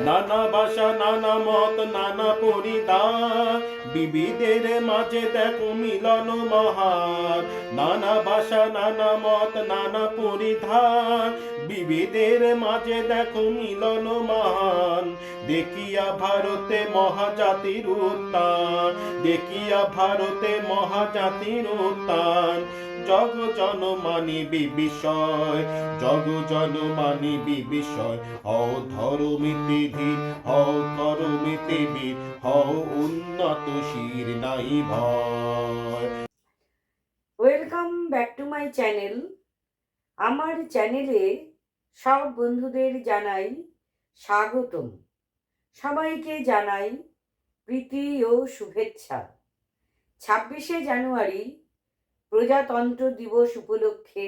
নানা ভাষা নানা মত, নানা পরিধান। বিবিধের মাঝে দেখো মিলন মহান। নানা ভাষা নানা মত, নানা পরিধান। বিবিধের মাঝে দেখো মিলন মহান। দেখিয়া ভারতে মহাজাতির উত্থান। দেখিয়া ভারতে মহাজাতির উত্থান। জগ জনমানিবি বিষয় জগ জনমানিবি বিষয় হও ধর্মিতে ধীর হও করমিতে বীর হও উন্নত শির নাই ভয়। Welcome back to my channel আমার চ্যানেলে সব বন্ধুদের জানাই স্বাগতম। সবাইকে জানাই প্রীতি ও শুভেচ্ছা। ছাব্বিশে জানুয়ারি প্রজাতন্ত্র দিবস উপলক্ষে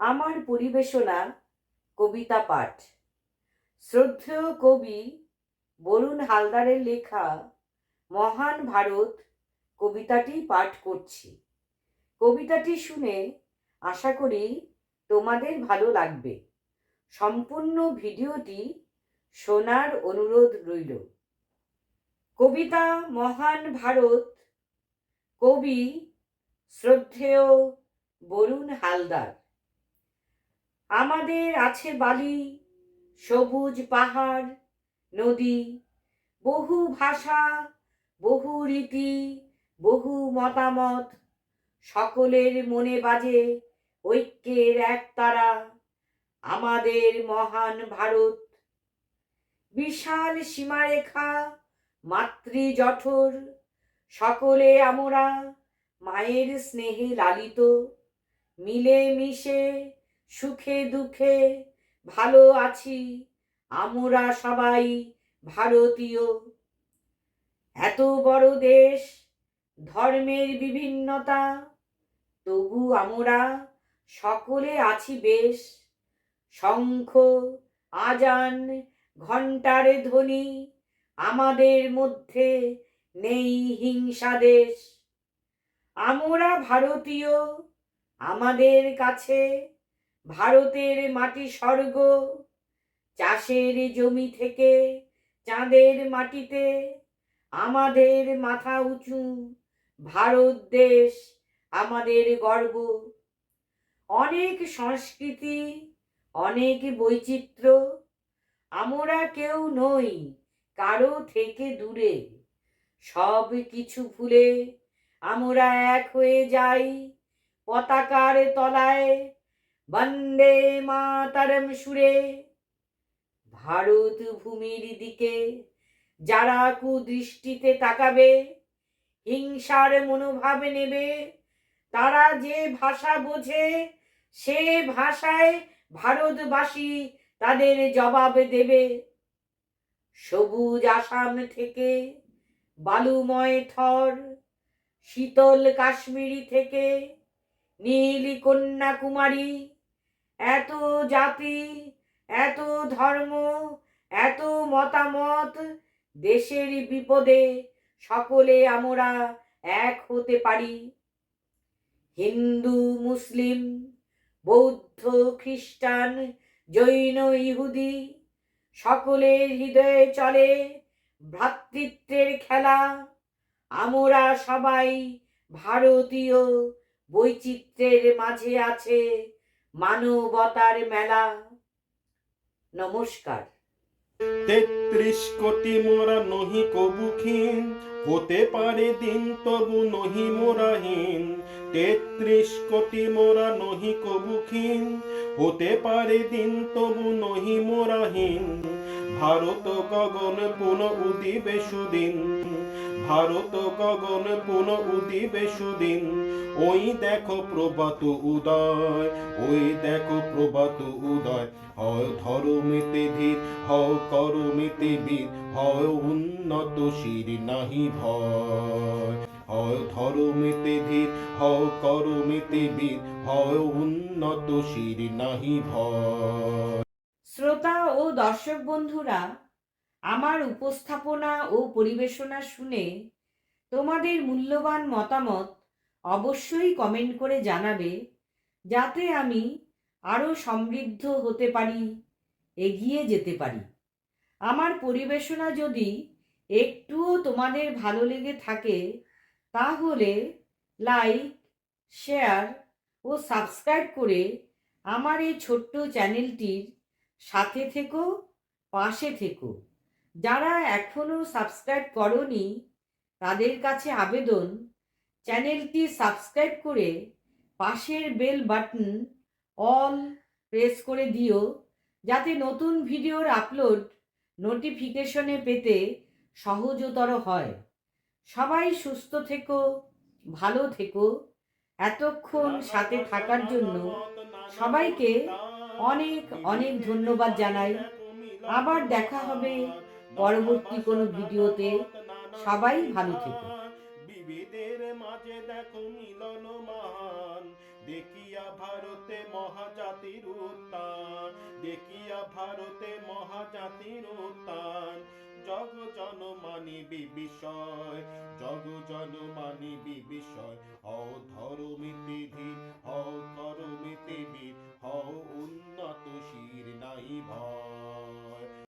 আমার পরিবেশনা কবিতা পাঠ। শ্রদ্ধেয় কবি বরুণ হালদারের লেখা মহান ভারত কবিতাটি পাঠ করছি। কবিতাটি শুনে আশা করি তোমাদের ভালো লাগবে। সম্পূর্ণ ভিডিওটি শোনার অনুরোধ রইল। কবিতা মহান ভারত কবি শ্রদ্ধেয় বরুণ হালদার। আমাদের আছে বালি, সবুজ পাহাড়, নদী, বহু ভাষা, বহু রীতি, বহু মতামত। সকলের মনে বাজে ঐক্যের এক তারা, আমাদের মহান ভারত। বিশাল সীমারেখা মাতৃ জঠর সকলে আমরা। মায়ের স্নেহে লালিত। মিলে মিশে সুখে দুঃখে, ভালো আছি, আমরা সবাই ভারতীয়। এত বড় দেশ, ধর্মের বিভিন্নতা, তবু আমরা সকলে আছি বেশ। শঙ্খ, আজান, ঘণ্টার ধ্বনি, আমাদের মধ্যে নেই হিংসা দেশ। আমরা ভারতীয়, আমাদের কাছে ভারতের মাটি স্বর্গ। চাষের জমি থেকে চাঁদের মাটিতে আমাদের মাথা উঁচু ভারত দেশ, আমাদের গর্ব। অনেক সংস্কৃতি, অনেক বৈচিত্র্য, আমরা কেউ নই কারও থেকে দূরে। সব কিছু ভুলে আমরা এক হয়ে যাই পতাকার তলায়। বন্দে মাতারম সুরে। ভারত ভূমির দিকে যারা কুদৃষ্টিতে তাকাবে, হিংসার মনোভাব নেবে, তারা যে ভাষা বোঝে, সে ভাষায় ভারতবাসী তাদের জবাব দেবে। সবুজ আসাম থেকে বালুময় থর শীতল কাশ্মীরি থেকে নীল কন্যাকুমারী এত জাতি, এত ধর্ম, এত মতামত দেশের বিপদে সকলে আমরা এক হতে পারি। হিন্দু, মুসলিম, বৌদ্ধ, খ্রিস্টান, জৈন, ইহুদি, সকলের হৃদয়ে চলে ভ্রাতৃত্বের খেলা। আমরা সবাই ভারতীয় বৈচিত্র্যের মাঝে আছে মানবতার মেলা। নমস্কার। তেত্রিশ কোটি মোরা নহি কবুখিন হতে পারে দিন তবু নহি মোরাহীন তেত্রিশ কোটি মোরা নহি কবুখিন হতে পারে দিন তবু নহি মোরাহীন ভারত গগন পুন উদিবে সুদিন। ভারত গগন পুন উদিবে সুদিন। ওই দেখো প্রভাত উদয়, ওই দেখো প্রভাত উদয়। হয় ধর্মেতে ধীর হও করমিতে হয় উন্নত শির নাহি ভয় হয় ধর্মেতে ধীর হও করমিতে বীর হয় উন্নত শির নাহি ভয়। শ্রোতা ও দর্শক বন্ধুরা, আমার উপস্থাপনা ও পরিবেশনা শুনে তোমাদের মূল্যবান মতামত অবশ্যই কমেন্ট করে জানাবে, যাতে আমি আরও সমৃদ্ধ হতে পারি, এগিয়ে যেতে পারি। আমার পরিবেশনা যদি একটুও তোমাদের ভালো লেগে থাকে, তাহলে লাইক শেয়ার ও সাবস্ক্রাইব করে আমার এই ছোট্ট চ্যানেলটির সাথে থেকো, পাশে থেকো। যারা এখনও সাবস্ক্রাইব করনি, তাদের কাছে আবেদন, চ্যানেলটি সাবস্ক্রাইব করে পাশের বেল বাটন অল প্রেস করে দিও, যাতে নতুন ভিডিওর আপলোড নোটিফিকেশনে পেতে সহজতর হয়। সবাই সুস্থ থেকো, ভালো থেকো। এতক্ষণ সাথে থাকার জন্য সবাইকে অনেক অনেক ধন্যবাদ জানাই। আবার দেখা হবে পরবর্তী কোনো ভিডিওতে। সবাই ভালো থেকো। বিবিধের মাঝে দেখো মিলন মহান। দেখিয়া ভারতে মহাজাতির উত্থান। দেখিয়া ভারতে মহাজাতির উত্থান। জগ মানিবি বিষয় জগ মানিবি বিষয় হও ধরমিতিধি হও করমিতিবি হও উন্নত শির নাই ভয়।